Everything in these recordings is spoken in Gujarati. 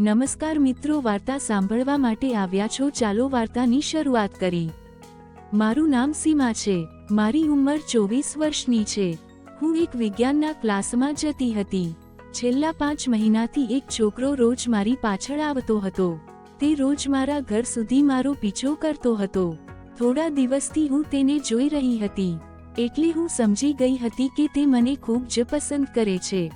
નમસ્કાર મિત્રો, વાર્તા સાંભળવા માટે આવ્યા છો. ચાલો વાર્તાની શરૂઆત કરી. મારું નામ સીમા છે. મારી ઉંમર ચોવીસ વર્ષની છે. હું એક વિજ્ઞાનના ક્લાસમાં જતી હતી. છેલ્લા પાંચ મહિનાથી એક છોકરો રોજ મારી પાછળ આવતો હતો. તે રોજ મારા ઘર સુધી મારો પીછો કરતો હતો. થોડા દિવસથી હું તેને જોઈ રહી હતી. એટલે હું સમજી ગઈ હતી કે તે મને ખૂબ જ પસંદ કરે છે.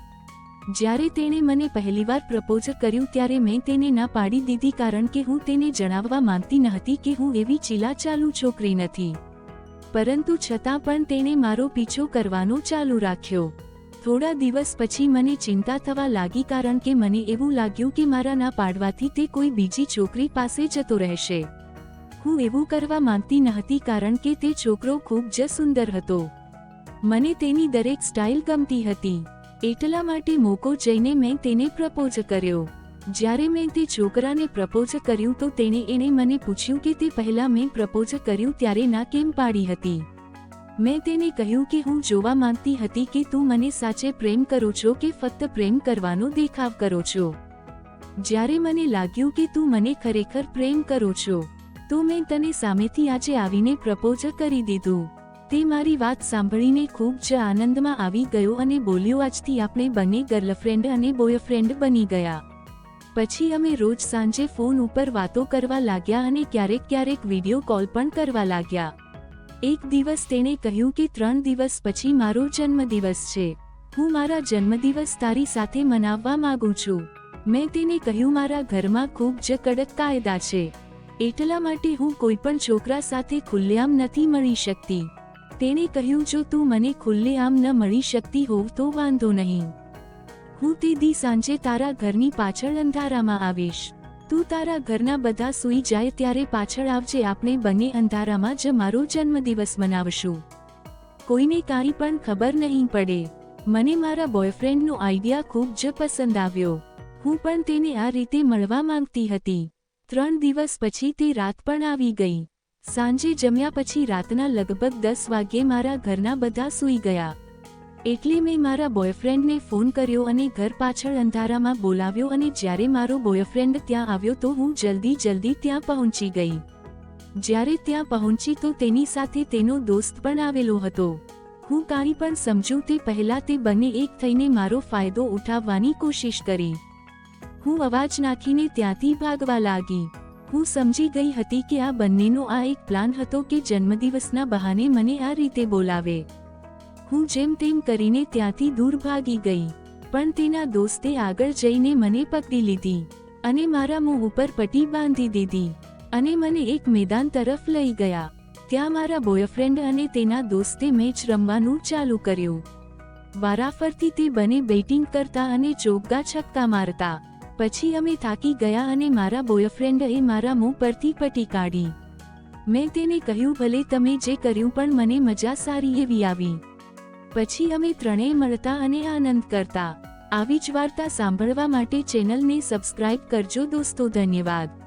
જ્યારે તેણે મને પહેલીવાર પ્રપોઝ કર્યું ત્યારે મેં તેને ના પાડી દીધી કારણ કે હું તેને જણાવવા માંગતી ન હતી કે હું એવી ચીલાચાલુ છોકરી નથી. પરંતુ છતાં પણ તેણે મારો પીછો કરવાનો ચાલુ રાખ્યો. થોડા દિવસ પછી મને ચિંતા થવા લાગી કારણ કે મને એવું લાગ્યું કે મારા ના પાડવાથી તે કોઈ બીજી છોકરી પાસે જતો રહેશે. હું એવું કરવા માંગતી ન હતી કારણ કે તે છોકરો ખૂબ જ સુંદર હતો. મને તેની દરેક સ્ટાઇલ ગમતી હતી. એટલા માટે મોકો જઈને મેં તેને પ્રપોઝ કર્યો. જ્યારે મેં તે છોકરાને પ્રપોઝ કર્યું તો તેણે એણે મને પૂછ્યું કે તે પહેલાં મેં પ્રપોઝ કર્યું ત્યારે ના કેમ પાડી હતી? મેં તેને કહ્યું કે હું જોવા માંગતી હતી કે તું મને સાચે પ્રેમ કરો છો કે ફક્ત પ્રેમ કરવાનો દેખાવ કરો છો? જ્યારે મને લાગ્યું કે તું મને ખરેખર પ્રેમ કરો છો, તો મેં તને સામેથી આજે આવીને પ્રપોઝ કરી દીધું. તે મારી વાત સાંભળીને ખૂબ જ આનંદમાં આવી ગયો અને બોલ્યો, આજથી આપણે બંને ગર્લફ્રેન્ડ અને બોયફ્રેન્ડ બની ગયા. પછી અમે રોજ સાંજે ફોન ઉપર વાતો કરવા લાગ્યા અને ક્યારેક ક્યારેક વીડિયો કોલ પણ કરવા લાગ્યા. એક દિવસ તેણે કહ્યું કે ત્રણ દિવસ પછી મારો જન્મદિવસ છે. હું મારા જન્મદિવસ તારી સાથે મનાવવા માંગુ છું. મેં તેને કહ્યું, મારા ઘરમાં ખૂબ જ કડક કાયદા છે. એટલા માટે હું કોઈ પણ છોકરા સાથે ખુલ્લેઆમ નથી મળી શકતી. તેણે કહ્યું, જો તું મને ખુલ્લેઆમ ન મળી શકતી હોવ તો વાંધો નહીં. હું તે દી સાંજે તારા ઘરની પાછળ અંધારામાં આવીશ. તું તારા ઘરના બધા સૂઈ જાય ત્યારે પાછળ આવજે, આપણે બંને અંધારામાં જ મારો જન્મદિવસ મનાવશું. કોઈને કાંઈ પણ ખબર નહીં પડે. મને મારા બોયફ્રેન્ડનો આઈડિયા ખૂબ જ પસંદ આવ્યો. હું પણ તેને આ રીતે મળવા માંગતી હતી. ત્રણ દિવસ પછી તે રાત પણ આવી ગઈ. સાંજે જમ્યા પછી રાતના લગભગ દસ વાગ્યે મારા ઘરના બધા સૂઈ ગયા. એટલે મેં મારા બોયફ્રેન્ડને ફોન કર્યો અને ઘર પાછળ અંધારામાં બોલાવ્યો અને જ્યારે મારો બોયફ્રેન્ડ ત્યાં આવ્યો તો હું જલ્દી જલ્દી ત્યાં પહોંચી ગઈ. જ્યારે ત્યાં પહોંચી તો તેની સાથે તેનો દોસ્ત પણ આવેલો હતો. હું કાંઈ પણ સમજું તે પહેલાં તે બંને એક થઈને મારો ફાયદો ઉઠાવવાની કોશિશ કરી. હું અવાજ નાખીને ત્યાંથી ભાગવા લાગી. હું સમજી ગઈ હતી કે આ બંનેનો આ એક પ્લાન હતો કે જન્મદિવસના બહાને મને આ રીતે બોલાવે. હું જેમ તેમ કરીને ત્યાંથી દૂર ભાગી ગઈ, પણ તેના દોસ્તે આગળ જઈને મને પકડી લીધી અને મારા મોં ઉપર પટ્ટી બાંધી દીધી અને મને એક મેદાન તરફ લઈ ગયા. ત્યાં મારા બોયફ્રેન્ડ અને તેના દોસ્તે મેચ રમવાનું ચાલુ કર્યું. વારાફરતી તે બને બેટિંગ કરતા અને ચોગ્ગા છક્કા મારતા. પછી અમે થાકી ગયા અને મારા બોયફ્રેન્ડએ મારા મોં પરથી પટી કાઢી. મેં તેને કહ્યું, ભલે તમે જે કર્યું પણ મને મજા સારી એવી આવી. પછી અમે ત્રણેય મળતા અને આનંદ કરતા. આવી જ વાર્તા સાંભળવા માટે ચેનલને સબસ્ક્રાઇબ કરજો દોસ્તો, ધન્યવાદ.